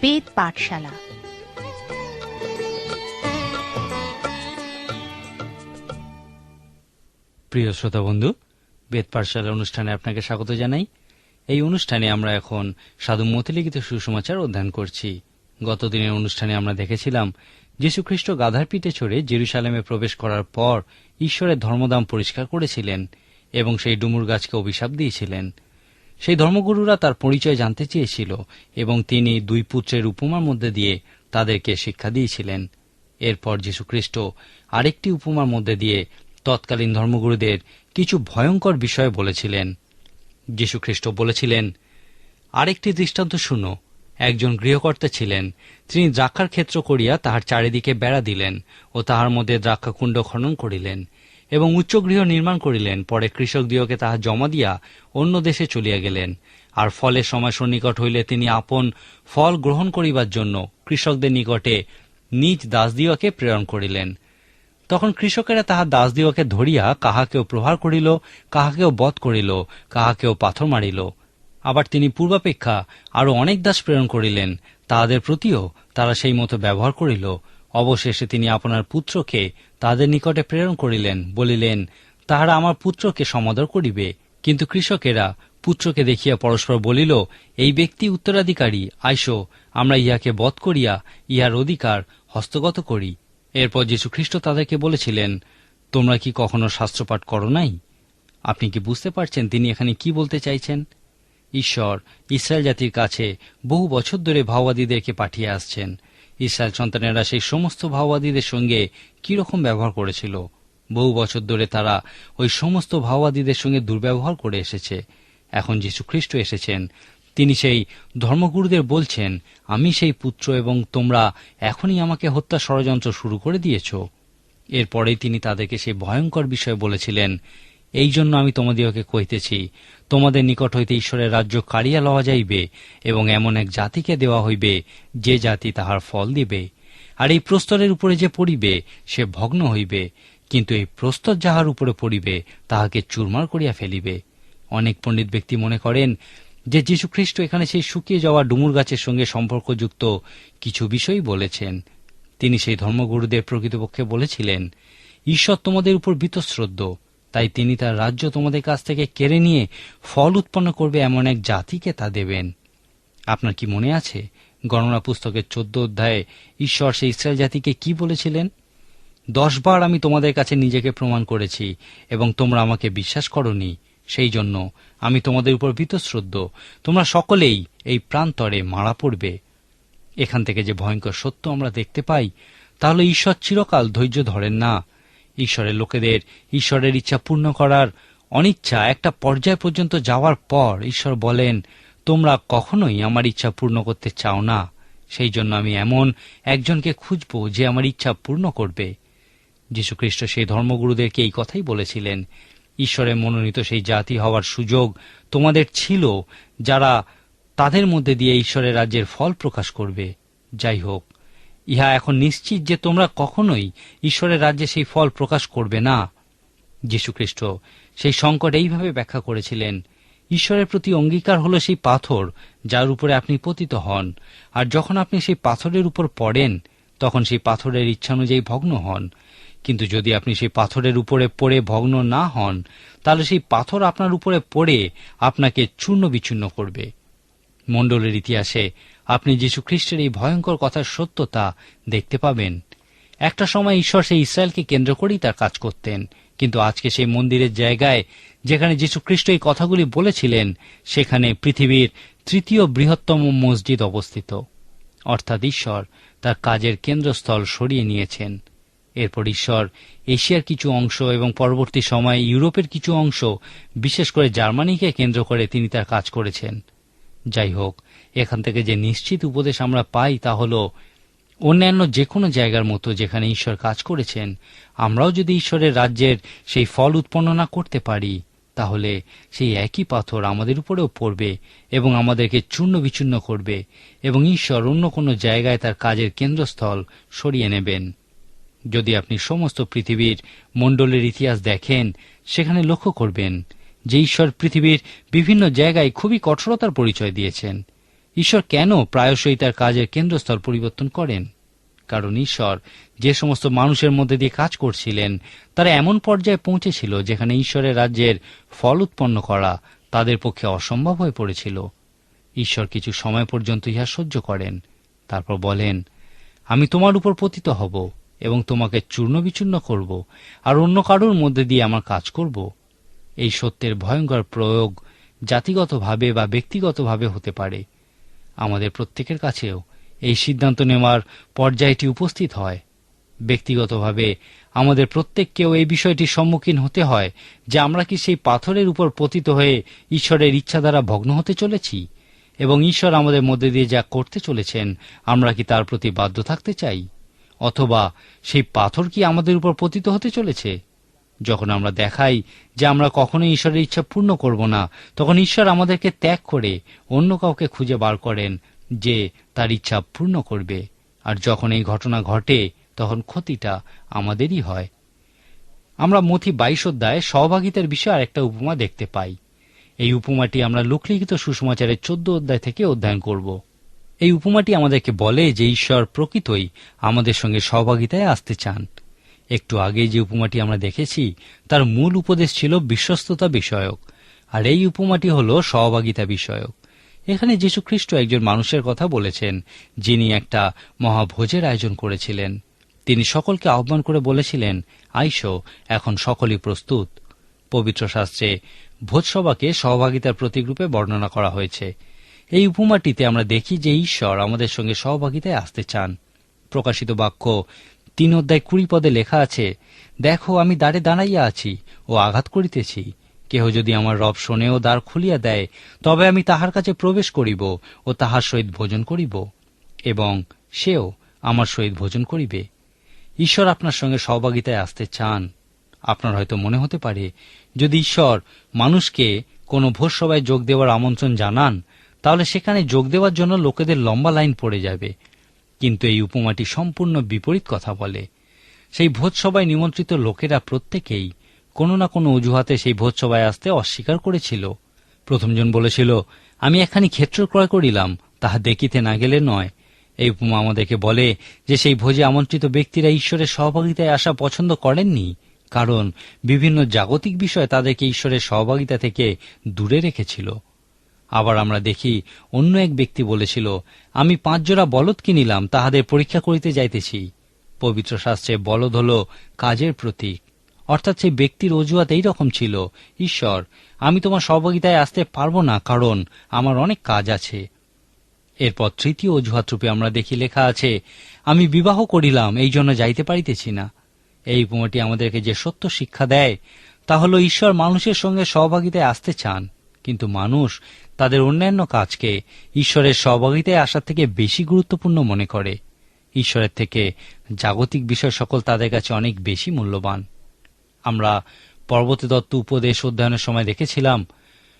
বেদ পাঠশালা। প্রিয় শ্রোতা বন্ধু, বেদ পাঠশালা অনুষ্ঠানে আপনাকে স্বাগত জানাই। এই অনুষ্ঠানে আমরা এখন সাধু মতিলিখিত সুসমাচার অধ্যয়ন করছি। গতদিনের অনুষ্ঠানে আমরা দেখেছিলাম যীশুখ্রিস্ট গাধার পিঠে চড়ে জেরুসালেমে প্রবেশ করার পর ঈশ্বরের ধর্মদাম পরিষ্কার করেছিলেন এবং সেই ডুমুর গাছকে অভিশাপ দিয়েছিলেন। সেই ধর্মগুরুরা তার পরিচয় জানতে চেয়েছিল এবং তিনি দুই পুত্রের উপমার মধ্যে দিয়ে তাদেরকে শিক্ষা দিয়েছিলেন। এরপর যীশুখ্রিস্ট আরেকটি উপমার মধ্যে দিয়ে তৎকালীন ধর্মগুরুদের কিছু ভয়ঙ্কর বিষয় বলেছিলেন। যীশুখ্রিস্ট বলেছিলেন, আরেকটি দৃষ্টান্ত শুনো, একজন গৃহকর্তা ছিলেন, তিনি দ্রাক্ষার ক্ষেত্র করিয়া তাহার চারিদিকে বেড়া দিলেন ও তাহার মধ্যে দ্রাক্ষাকুণ্ড খনন করিলেন। এবং উচ্চ গৃহ নির্মাণ করিলেন। পরে কৃষক দিওকে তাহা জমা দিয়া অন্য দেশে চলিয়া গেলেন। আর ফলের সময় সন্নিকট হইলে তিনি আপন ফল গ্রহণ করিবার জন্য কৃষকদের নিকটে নিজ দাসদিওকে প্রেরণ করিলেন। তখন কৃষকেরা তাহার দাসদিওকে ধরিয়া কাহাকেও প্রহার করিল, কাহাকেও বধ করিল, কাহাকেও পাথর মারিল। আবার তিনি পূর্বাপেক্ষা আরও অনেক দাস প্রেরণ করিলেন। তাহাদের প্রতিও তারা সেই মতো ব্যবহার করিল। অবশেষে তিনি আপনার পুত্রকে তাদের নিকটে প্রেরণ করিলেন, বলিলেন, তাহারা আমার পুত্রকে সমাদর করিবে। কিন্তু কৃষকেরা পুত্রকে দেখিয়া পরস্পর বলিল, এই ব্যক্তি উত্তরাধিকারী, আইসো, আমরা ইহাকে বধ করিয়া ইহার অধিকার হস্তগত করি। এরপর যীশুখ্রিস্ট তাদেরকে বলেছিলেন, তোমরা কি কখনো শাস্ত্রপাঠ করো নাই? আপনি কি বুঝতে পারছেন তিনি এখানে কি বলতে চাইছেন? ঈশ্বর, ইসরায়েল জাতির কাছে বহু বছর ধরে ভাওবাদীদেরকে পাঠিয়ে আসছেন। ইসরায়েল সন্তানেরা সেই সমস্ত ভাওবাদীদের সঙ্গে কীরকম ব্যবহার করেছিল? বহু বছর ধরে তারা ওই সমস্ত ভাওবাদীদের সঙ্গে দুর্ব্যবহার করে এসেছে। এখন যীশুখ্রিস্ট এসেছেন। তিনি সেই ধর্মগুরুদের বলছেন, আমি সেই পুত্র এবং তোমরা এখনই আমাকে হত্যা ষড়যন্ত্র শুরু করে দিয়েছ। এরপরেই তিনি তাদেরকে সেই ভয়ঙ্কর বিষয় বলেছিলেন এই জন্য আমি তোমাদিওকে কইতেছি তোমাদের নিকট হইতে ঈশ্বরের রাজ্য কাড়িয়া লওয়া যাইবে, এবং এমন এক জাতিকে দেওয়া হইবে, যে জাতি তাহার ফল দিবে। আর এই প্রস্তরের উপরে যে পড়িবে, সে ভগ্ন হইবে। কিন্তু এই প্রস্তর যাহার উপরে পড়িবে, তাহাকে চুরমার করিয়া ফেলিবে। অনেক পণ্ডিত ব্যক্তি মনে করেন যে যীশুখ্রিস্ট এখানে সেই শুকিয়ে যাওয়া ডুমুর গাছের সঙ্গে সম্পর্কযুক্ত কিছু বিষয় বলেছেন। তিনি সেই ধর্মগুরুদের প্রকৃতপক্ষে বলেছিলেন, ঈশ্বর তোমাদের উপর বীতশ্রদ্ধ। তাই তিনি তার রাজ্য তোমাদের কাছ থেকে কেড়ে নিয়ে ফল উৎপন্ন করবে এমন এক জাতিকে তা দেবেন। আপনার কি মনে আছে? গণনা পুস্তকের চোদ্দ অধ্যায়ে ঈশ্বর সেই ইসরায়েল জাতিকে কি বলেছিলেন? দশবার আমি তোমাদের কাছে নিজেকে প্রমাণ করেছি এবং তোমরা আমাকে বিশ্বাস করনি। সেই জন্য আমি তোমাদের উপর বীতশ্রদ্ধ। তোমরা সকলেই এই প্রান্তরে মারা পড়বে। এখান থেকে যে ভয়ঙ্কর সত্য আমরা দেখতে পাই তাহলে ঈশ্বর চিরকাল ধৈর্য ধরেন না। ঈশ্বরের লোকেদের ঈশ্বরের ইচ্ছা পূর্ণ করার অনিচ্ছা একটা পর্যায় পর্যন্ত যাওয়ার পর ঈশ্বর বলেন, তোমরা কখনোই আমার ইচ্ছা পূর্ণ করতে চাও না। সেই জন্য আমি এমন একজনকে খুঁজব যে আমার ইচ্ছা পূর্ণ করবে। যীশুখ্রিস্ট সেই ধর্মগুরুদেরকে এই কথাই বলেছিলেন, ঈশ্বরের মনোনীত সেই জাতি হওয়ার সুযোগ তোমাদের ছিল, যারা তাদের মধ্যে দিয়ে ঈশ্বরের রাজ্যের ফল প্রকাশ করবে। যাই হোক ইহা এখন নিশ্চিত যে তোমরা কখনোই ঈশ্বরের রাজ্যে সেই ফল প্রকাশ করবে না। যীশুখ্রিস্ট সেই সংকট এইভাবে ব্যাখ্যা করেছিলেন, ঈশ্বরের প্রতি অঙ্গীকার হলো সেই পাথর যার উপরে আপনি পতিত হন, আর যখন আপনি সেই পাথরের উপর পড়েন, তখন সেই পাথরের ইচ্ছানুযায়ী ভগ্ন হন। কিন্তু যদি আপনি সেই পাথরের উপরে পড়ে ভগ্ন না হন, তাহলে সেই পাথর আপনার উপরে পড়ে আপনাকে চূর্ণ বিচ্ছিন্ন করবে। মণ্ডলের ইতিহাসে আপনি যীশু খ্রিস্টের এই ভয়ঙ্কর কথার সত্যতা দেখতে পাবেন। একটা সময় ঈশ্বর সেই ইসরায়েলকে কেন্দ্র করেই তার কাজ করতেন, কিন্তু আজকে সেই মন্দিরের জায়গায় যেখানে যীশু খ্রিস্ট এই কথাগুলি বলেছিলেন, সেখানে পৃথিবীর তৃতীয় বৃহত্তম মসজিদ অবস্থিত। অর্থাৎ ঈশ্বর তার কাজের কেন্দ্রস্থল সরিয়ে নিয়েছেন। এরপর ঈশ্বর এশিয়ার কিছু অংশ এবং পরবর্তী সময়ে ইউরোপের কিছু অংশ, বিশেষ করে জার্মানিকে কেন্দ্র করে তিনি তার কাজ করেছেন। যাই হোক এখান থেকে যে নিশ্চিত উপদেশ আমরা পাই তা হল, অন্যান্য যে কোনো জায়গার মতো যেখানে ঈশ্বর কাজ করেছেন, আমরাও যদি ঈশ্বরের রাজ্যের সেই ফল উৎপন্ন না করতে পারি, তাহলে সেই একই পাথর আমাদের উপরেও পড়বে এবং আমাদেরকে চূর্ণ বিচূর্ণ করবে এবং ঈশ্বর অন্য কোনো জায়গায় তার কাজের কেন্দ্রস্থল সরিয়ে নেবেন। যদি আপনি সমস্ত পৃথিবীর মণ্ডলের ইতিহাস দেখেন, সেখানে লক্ষ্য করবেন যে ঈশ্বর পৃথিবীর বিভিন্ন জায়গায় খুবই কঠোরতার পরিচয় দিয়েছেন। ঈশ্বর কেন প্রায়শই তার কাজের কেন্দ্রস্থল পরিবর্তন করেন? কারণ ঈশ্বর যে সমস্ত মানুষের মধ্যে দিয়ে কাজ করছিলেন, তারা এমন পর্যায়ে পৌঁছেছিল যেখানে ঈশ্বরের রাজ্যের ফল উৎপন্ন করা তাদের পক্ষে অসম্ভব হয়ে পড়েছিল। ঈশ্বর কিছু সময় পর্যন্ত ইহা সহ্য করেন। তারপর বলেন, আমি তোমার উপর পতিত হব এবং তোমাকে চূর্ণ বিচূর্ণ করব আর অন্য কারোর মধ্যে দিয়ে আমার কাজ করব। এই সত্যের ভয়ঙ্কর প্রয়োগ জাতিগতভাবে বা ব্যক্তিগতভাবে হতে পারে। আমাদের প্রত্যেকের কাছেও এই সিদ্ধান্ত নেওয়ার পর্যায়টি উপস্থিত হয়। ব্যক্তিগতভাবে আমাদের প্রত্যেককেও এই বিষয়টির সম্মুখীন হতে হয় যে আমরা কি সেই পাথরের উপর পতিত হয়ে ঈশ্বরের ইচ্ছা দ্বারা ভগ্ন হতে চলেছি এবং ঈশ্বর আমাদের মধ্যে দিয়ে যা করতে চলেছেন, আমরা কি তার প্রতি বাধ্য থাকতে চাই? অথবা সেই পাথর কি আমাদের উপর পতিত হতে চলেছে? যখন আমরা দেখাই যে আমরা কখনোই ঈশ্বরের ইচ্ছা পূর্ণ করব না, তখন ঈশ্বর আমাদেরকে ত্যাগ করে অন্য কাউকে খুঁজে বার করেন যে তার ইচ্ছা পূর্ণ করবে। আর যখন এই ঘটনা ঘটে, তখন ক্ষতিটা আমাদেরই হয়। আমরা মথি বাইশ অধ্যায় সহভাগিতার বিষয়ে আরেকটা উপমা দেখতে পাই। এই উপমাটি আমরা লোকলিখিত সুসমাচারের চোদ্দ অধ্যায় থেকে অধ্যয়ন করব। এই উপমাটি আমাদেরকে বলে যে ঈশ্বর প্রকৃতই আমাদের সঙ্গে সহভাগিতায় আসতে চান। একটু আগে যে উপমাটি আমরা দেখেছি, তার মূল উপদেশ ছিল বিশ্বস্ততা বিষয়ক। আর এই উপমাটি হল সহভাগিতা বিষয়ক। এখানে যীশু খ্রিস্ট একজন মানুষের কথা বলেছেন, যিনি একটা মহাভোজের আয়োজন করেছিলেন। তিনি সকলকে আহ্বান করে বলেছিলেন, আইসো, এখন সকলই প্রস্তুত। পবিত্র শাস্ত্রে ভোজসভাকে সহভাগিতার প্রতীকরূপে বর্ণনা করা হয়েছে। এই উপমাটিতে আমরা দেখি যে ঈশ্বর আমাদের সঙ্গে সহভাগিতায় আসতে চান। প্রকাশিত বাক্য তিন অধ্যায় কুড়ি পদে লেখা আছে, দেখো, আমি দ্বারে দাঁড়াইয়া আছি ও আঘাত করিতেছি। কেহ যদি আমার রব শোনে ও দ্বার খুলিয়া দেয়, তবে আমি তাহার কাছে প্রবেশ করিব ও তাহার সহিত ভোজন করিব, এবং সেও আমার সহিত ভোজন করিবে। ঈশ্বর আপনার সঙ্গে সহভাগিতায় আসতে চান। আপনার হয়তো মনে হতে পারে, যদি ঈশ্বর মানুষকে কোনো ভোজ সভায় যোগ দেওয়ার আমন্ত্রণ জানান, তাহলে সেখানে যোগ দেওয়ার জন্য লোকেদের লম্বা লাইন পড়ে যাবে। কিন্তু এই উপমাটি সম্পূর্ণ বিপরীত কথা বলে। সেই ভোজসভায় নিমন্ত্রিত লোকেরা প্রত্যেকেই কোনো না কোনো অজুহাতে সেই ভোজসভায় আসতে অস্বীকার করেছিল। প্রথমজন বলেছিল, আমি একখানি ক্ষেত্র ক্রয় করিলাম, তাহা দেখিতে না গেলে নয়। এই উপমা আমাদেরকে বলে যে, সেই ভোজে আমন্ত্রিত ব্যক্তিরা ঈশ্বরের সহভাগিতায় আসা পছন্দ করেননি, কারণ বিভিন্ন জাগতিক বিষয় তাদেরকে ঈশ্বরের সহভাগিতা থেকে দূরে রেখেছিল। আবার আমরা দেখি, অন্য এক ব্যক্তি বলেছিল, আমি পাঁচ জোড়া বলদ কিনিলাম, তাহাদের পরীক্ষা করিতে যাইতেছি। পবিত্র শাস্ত্রে বলদ হল কাজের প্রতীক। অর্থাৎ সেই ব্যক্তির অজুহাত এই রকম ছিল, ঈশ্বর, আমি তোমার সহভাগিতায় আসতে পারব না, কারণ আমার অনেক কাজ আছে। এরপর তৃতীয় অজুহাত রূপে আমরা দেখি লেখা আছে, আমি বিবাহ করিলাম, এই জন্য যাইতে পারিতেছি না। এই উপমাটি আমাদেরকে যে সত্য শিক্ষা দেয়, তা হল, ঈশ্বর মানুষের সঙ্গে সহভাগিতায় আসতে চান। কিন্তু মানুষ তাদের অন্যান্য কাজকে ঈশ্বরের সহভাগিতায় আসার থেকে বেশি গুরুত্বপূর্ণ মনে করে। ঈশ্বরের থেকে জাগতিক বিষয় সকল তাদের কাছে অনেক বেশি মূল্যবান। আমরা পর্বতে দত্ত উপদেশ অধ্যয়নের সময় দেখেছিলাম,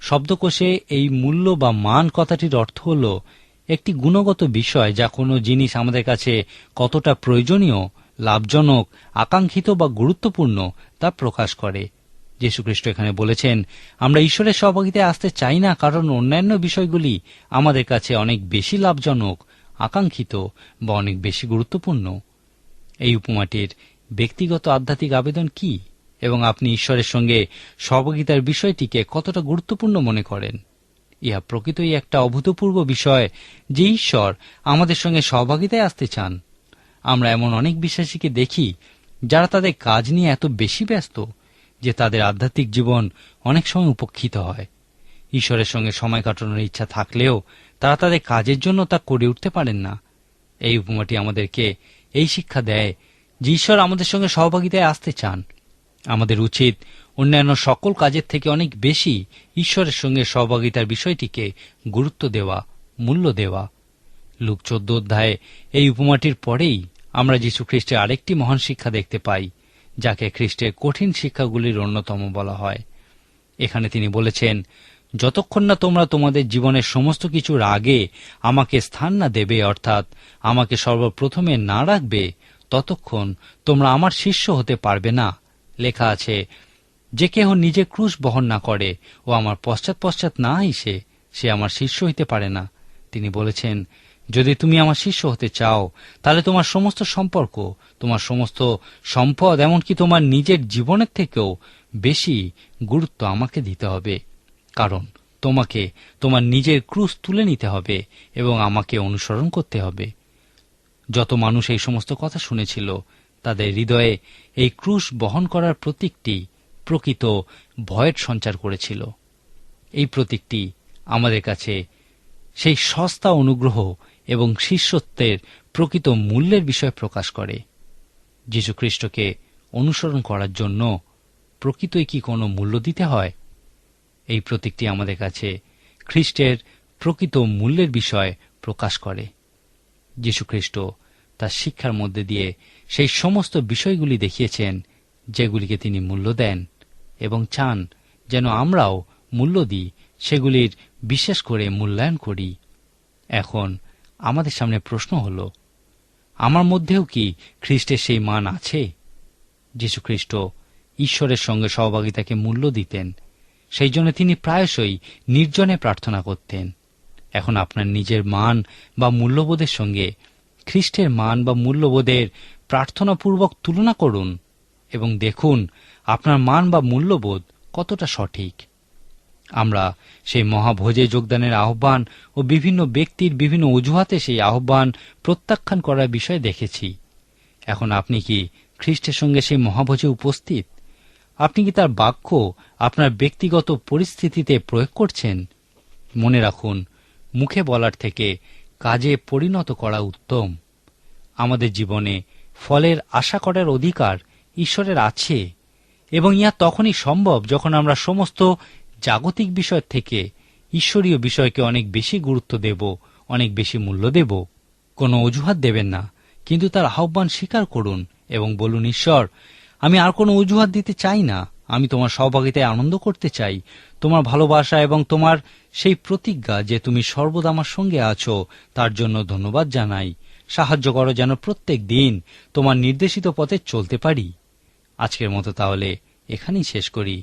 শব্দকোষে এই মূল্য বা মান কথাটির অর্থ হল একটি গুণগত বিষয় যা কোনো জিনিস আমাদের কাছে কতটা প্রয়োজনীয়, লাভজনক, আকাঙ্ক্ষিত বা গুরুত্বপূর্ণ তা প্রকাশ করে। যীশুখ্রিস্ট এখানে বলেছেন, আমরা ঈশ্বরের সহভাগিতায় আসতে চাই না, কারণ অন্যান্য বিষয়গুলি আমাদের কাছে অনেক বেশি লাভজনক, আকাঙ্ক্ষিত বা অনেক বেশি গুরুত্বপূর্ণ। এই উপমাটির ব্যক্তিগত আধ্যাত্মিক আবেদন কি? এবং আপনি ঈশ্বরের সঙ্গে সহভাগিতার বিষয়টিকে কতটা গুরুত্বপূর্ণ মনে করেন? ইহা প্রকৃতই একটা অভূতপূর্ব বিষয় যে ঈশ্বর আমাদের সঙ্গে সহভাগিতায় আসতে চান। আমরা এমন অনেক বিশ্বাসীকে দেখি যারা তাদের কাজ নিয়ে এত বেশি ব্যস্ত যে তাদের আধ্যাত্মিক জীবন অনেক সময় উপেক্ষিত হয়। ঈশ্বরের সঙ্গে সময় কাটানোর ইচ্ছা থাকলেও তারা তাদের কাজের জন্য তা করে উঠতে পারেন না। এই উপমাটি আমাদেরকে এই শিক্ষা দেয় যে ঈশ্বর আমাদের সঙ্গে সহভাগিতায় আসতে চান। আমাদের উচিত অন্যান্য সকল কাজের থেকে অনেক বেশি ঈশ্বরের সঙ্গে সহভাগিতার বিষয়টিকে গুরুত্ব দেওয়া, মূল্য দেওয়া। লুক চোদ্দ অধ্যায়ে এই উপমাটির পরেই আমরা যীশু খ্রিস্টের আরেকটি মহান শিক্ষা দেখতে পাই। যাকে খ্রিস্টের কঠিন শিক্ষাগুলির অন্যতম বলা হয়। এখানে তিনি বলেছেন, যতক্ষণ না তোমরা তোমাদের জীবনের সমস্ত কিছুর আগে আমাকে স্থান না দেবে, অর্থাৎ আমাকে সর্বপ্রথমে না রাখবে, ততক্ষণ তোমরা আমার শিষ্য হতে পারবে না। লেখা আছে, যে কেহ নিজে ক্রুশ বহন না করে ও আমার পশ্চাৎ পশ্চাৎ না এসে সে আমার শিষ্য হইতে পারে না। তিনি বলেছেন যদি তুমি আমার শিষ্য হতে চাও, তাহলে তোমার সমস্ত সম্পর্ক, তোমার সমস্ত সম্পদ, এমনকি তোমার নিজের জীবনের থেকেও বেশি গুরুত্ব আমাকে দিতে হবে। কারণ তোমাকে, তোমার নিজের ক্রুশ তুলে নিতে হবে এবং আমাকে অনুসরণ করতে হবে। যত মানুষ এই সমস্ত কথা শুনেছিল, তাদের হৃদয়ে এই ক্রুশ বহন করার প্রতীকটি প্রকৃত ভয়ের সঞ্চার করেছিল। এই প্রতীকটি আমাদের কাছে সেই সস্তা অনুগ্রহ এবং শিষ্যত্বের প্রকৃত মূল্যের বিষয় প্রকাশ করে। যীশুখ্রিস্টকে অনুসরণ করার জন্য প্রকৃতই কি কোনো মূল্য দিতে হয়? এই প্রতীকটি আমাদের কাছে খ্রিস্টের প্রকৃত মূল্যের বিষয় প্রকাশ করে। যীশুখ্রিস্ট তার শিক্ষার মধ্যে দিয়ে সেই সমস্ত বিষয়গুলি দেখিয়েছেন, যেগুলিকে তিনি মূল্য দেন এবং চান যেন আমরাও মূল্য দিই, সেগুলির বিশেষ করে মূল্যায়ন করি। এখন আমাদের সামনে প্রশ্ন হল, আমার মধ্যেও কি খ্রিস্টের সেই মান আছে? যীশুখ্রিস্ট ঈশ্বরের সঙ্গে সহভাগিতাকে মূল্য দিতেন, সেই জন্য তিনি প্রায়শই নির্জনে প্রার্থনা করতেন। এখন আপনার নিজের মান বা মূল্যবোধের সঙ্গে খ্রিস্টের মান বা মূল্যবোধের প্রার্থনাপূর্বক তুলনা করুন এবং দেখুন আপনার মান বা মূল্যবোধ কতটা সঠিক। আমরা সেই মহাভোজে যোগদানের আহ্বান ও বিভিন্ন ব্যক্তির বিভিন্ন অজুহাতে সেই আহ্বান প্রত্যাখ্যান করার বিষয় দেখেছি। এখন আপনি কি খ্রিস্টের সঙ্গে সেই মহাভোজে উপস্থিত? আপনি কি তার বাক্য আপনার ব্যক্তিগত পরিস্থিতিতে প্রয়োগ করছেন? মনে রাখুন, মুখে বলার থেকে কাজে পরিণত করা উত্তম। আমাদের জীবনে ফলের আশা করার অধিকার ঈশ্বরের আছে এবং ইহা তখনই সম্ভব যখন আমরা সমস্ত জাগতিক বিষয় থেকে ঈশ্বরীয় বিষয়কে অনেক বেশি গুরুত্ব দেব, অনেক বেশি মূল্য দেব। কোনো অজুহাত দেবেন না, কিন্তু তার আহ্বান স্বীকার করুন এবং বলুন, ঈশ্বর, আমি আর কোনো অজুহাত দিতে চাই না। আমি তোমার সহভাগিতায় আনন্দ করতে চাই। তোমার ভালোবাসা এবং তোমার সেই প্রতিজ্ঞা যে তুমি সর্বদা আমার সঙ্গে আছো, তার জন্য ধন্যবাদ জানাই। সাহায্য করো যেন প্রত্যেক দিন তোমার নির্দেশিত পথে চলতে পারি। আজকের মতো তাহলে এখানেই শেষ করি।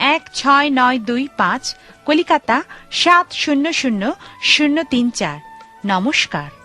এক ছয় নয় দুই পাঁচ কলিকাতা সাত শূন্য শূন্য শূন্য তিন চার। নমস্কার।